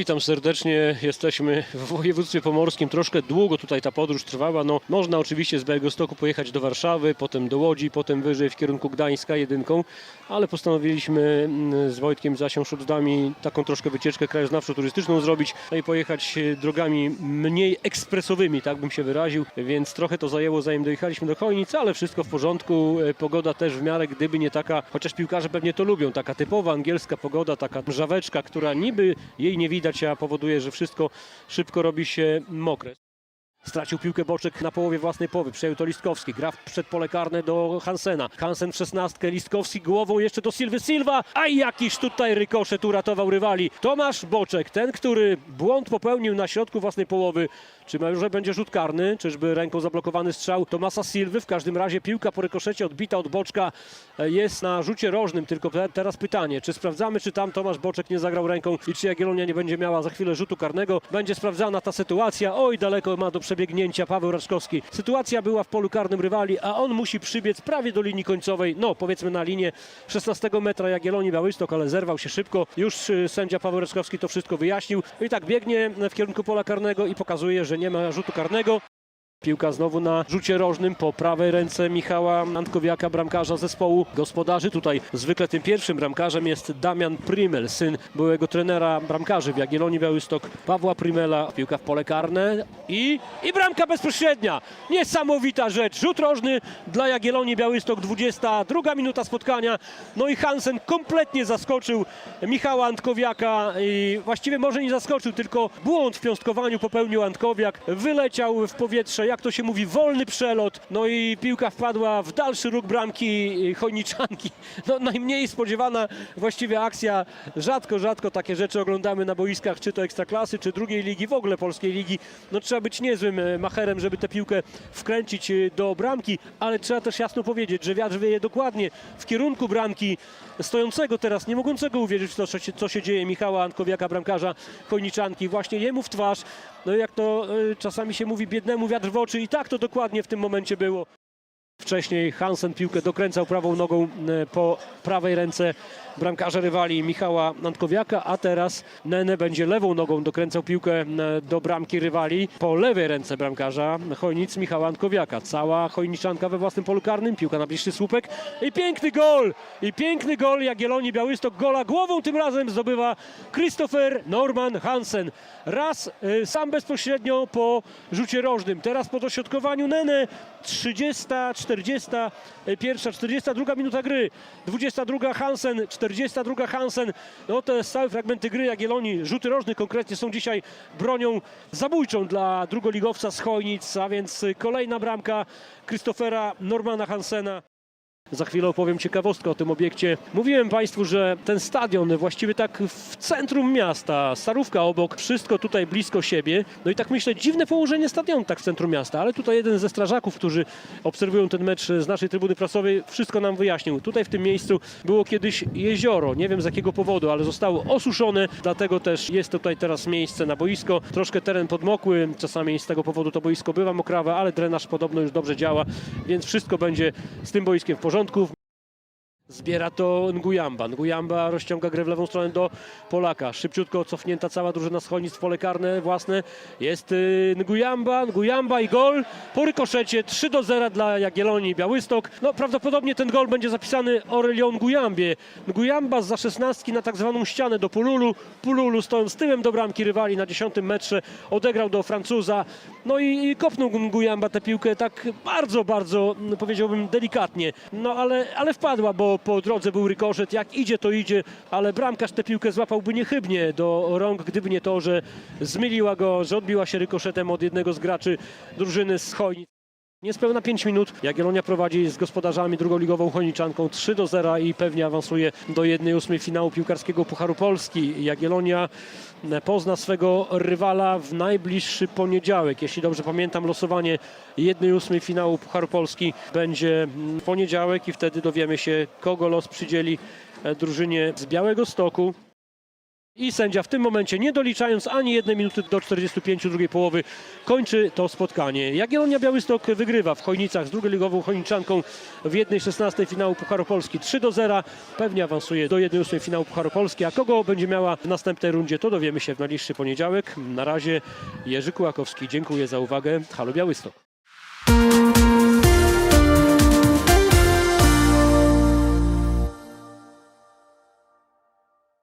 Witam serdecznie. Jesteśmy w województwie pomorskim. Troszkę długo tutaj ta podróż trwała. No, można oczywiście z Białegostoku pojechać do Warszawy, potem do Łodzi, potem wyżej w kierunku Gdańska jedynką, ale postanowiliśmy mm, z Wojtkiem Zasią Szubzdami taką troszkę wycieczkę krajoznawczo-turystyczną zrobić no i pojechać e, drogami mniej ekspresowymi, tak bym się wyraził, więc trochę to zajęło zanim dojechaliśmy do Chojnic, ale wszystko w porządku. E, Pogoda też w miarę, gdyby nie taka, chociaż piłkarze pewnie to lubią, taka typowa angielska pogoda, taka mrzaweczka, która niby jej nie widać, powoduje, że wszystko szybko robi się mokre. Stracił piłkę Boczek na połowie własnej połowy. Przejął to Listkowski. Gra przed pole karne do Hansena. Hansen w szesnastkę. Listkowski głową jeszcze do Silwy Silva. A jakiś tutaj rykoszet uratował rywali. Tomasz Boczek, ten, który błąd popełnił na środku własnej połowy. Czy może będzie rzut karny? Czyżby ręką zablokowany strzał Tomasa Silwy? W każdym razie piłka po rykoszecie odbita od Boczka e, jest na rzucie rożnym. Tylko te- teraz pytanie, czy sprawdzamy, czy tam Tomasz Boczek nie zagrał ręką i czy Jagiellonia nie będzie miała za chwilę rzutu karnego. Będzie sprawdzana ta sytuacja. Oj, daleko ma do przebiegnięcia Paweł Raczkowski. Sytuacja była w polu karnym rywali, a on musi przybiec prawie do linii końcowej. No, powiedzmy na linię 16 metra Jagiellonii Białystok, ale zerwał się szybko. Już y, sędzia Paweł Raczkowski to wszystko wyjaśnił. I tak biegnie w kierunku pola karnego i pokazuje, że nie ma rzutu karnego. Piłka znowu na rzucie rożnym po prawej ręce Michała Antkowiaka, bramkarza zespołu gospodarzy. Tutaj zwykle tym pierwszym bramkarzem jest Damian Primel, syn byłego trenera bramkarzy w Jagiellonii Białystok, Pawła Primela. Piłka w pole karne i, i bramka bezpośrednia. Niesamowita rzecz. Rzut rożny dla Jagiellonii Białystok, 22 minuta spotkania. No i Hansen kompletnie zaskoczył Michała Antkowiaka i właściwie może nie zaskoczył, tylko błąd w piąstkowaniu popełnił Antkowiak. Wyleciał w powietrze, jak to się mówi, wolny przelot. No i piłka wpadła w dalszy róg bramki Chojniczanki. No najmniej spodziewana właściwie akcja. Rzadko, rzadko takie rzeczy oglądamy na boiskach, czy to Ekstraklasy, czy drugiej ligi, w ogóle polskiej ligi. No trzeba być niezłym e, macherem, żeby tę piłkę wkręcić e, do bramki, ale trzeba też jasno powiedzieć, że wiatr wieje dokładnie w kierunku bramki stojącego teraz, nie mogącego uwierzyć w to, co się, dzieje, Michała Antkowiaka, bramkarza Chojniczanki. Właśnie jemu w twarz, no jak to e, czasami się mówi, biednemu wiatr w oczy i tak to dokładnie w tym momencie było. Wcześniej Hansen piłkę dokręcał prawą nogą e, po prawej ręce bramkarza rywali Michała Antkowiaka, a teraz Nene będzie lewą nogą dokręcał piłkę e, do bramki rywali po lewej ręce bramkarza Chojnic Michała Antkowiaka. Cała Chojniczanka we własnym polu karnym, piłka na bliższy słupek i piękny gol! I piękny gol Jagiellonii Białystok. Gola głową tym razem zdobywa Christopher Norman Hansen. Raz e, sam bezpośrednio po rzucie rożnym, teraz po dośrodkowaniu Nene 30, 41, 42 minuta gry, 22 Hansen, 42 Hansen. No te stałe fragmenty gry Jagiellonii, rzuty rożne konkretnie są dzisiaj bronią zabójczą dla drugoligowca z Chojnic, a więc kolejna bramka Christophera Normana Hansena. Za chwilę opowiem ciekawostkę o tym obiekcie. Mówiłem Państwu, że ten stadion właściwie tak w centrum miasta, Starówka obok, wszystko tutaj blisko siebie. No i tak myślę, dziwne położenie stadionu tak w centrum miasta, ale tutaj jeden ze strażaków, którzy obserwują ten mecz z naszej trybuny prasowej, wszystko nam wyjaśnił. Tutaj w tym miejscu było kiedyś jezioro, nie wiem z jakiego powodu, ale zostało osuszone, dlatego też jest tutaj teraz miejsce na boisko. Troszkę teren podmokły, czasami z tego powodu to boisko bywa mokrawe, ale drenaż podobno już dobrze działa, więc wszystko będzie z tym boiskiem w porządku. pronto que Zbiera to Nguyamba. Nguyamba rozciąga grę w lewą stronę do Polaka. Szybciutko cofnięta cała drużyna schronic w pole karne własne. Jest y, Nguyamba, Nguyamba i gol. Po rykoszecie 3 do 0 dla Jagiellonii Białystok. No prawdopodobnie ten gol będzie zapisany Aurelion Nguyambie. Nguyamba za 16 na tak zwaną ścianę do Pululu. Pululu stojąc tyłem do bramki rywali na 10 metrze odegrał do Francuza. No i, i kopnął Nguyamba tę piłkę tak bardzo, bardzo powiedziałbym delikatnie. No ale, ale wpadła, bo po drodze był rykoszet. Jak idzie, to idzie, ale bramkarz tę piłkę złapałby niechybnie do rąk, gdyby nie to, że zmyliła go, że odbiła się rykoszetem od jednego z graczy drużyny z Chojnic. Niespełna 5 minut. Jagiellonia prowadzi z gospodarzami drugoligową Chojniczanką 3 do 0 i pewnie awansuje do 1-8 finału piłkarskiego Pucharu Polski. Jagiellonia pozna swego rywala w najbliższy poniedziałek. Jeśli dobrze pamiętam, losowanie 1-8 finału Pucharu Polski będzie w poniedziałek i wtedy dowiemy się, kogo los przydzieli drużynie z Białego Stoku. I sędzia w tym momencie, nie doliczając ani jednej minuty do 45 drugiej połowy, kończy to spotkanie. Jagiellonia Białystok wygrywa w Chojnicach z drugoligową Chojniczanką w 1-16 finału Pucharu Polski 3 do 0. Pewnie awansuje do 1-8 finału Pucharu Polski, a kogo będzie miała w następnej rundzie, to dowiemy się w najbliższy poniedziałek. Na razie Jerzy Kułakowski, dziękuję za uwagę. Halo Białystok.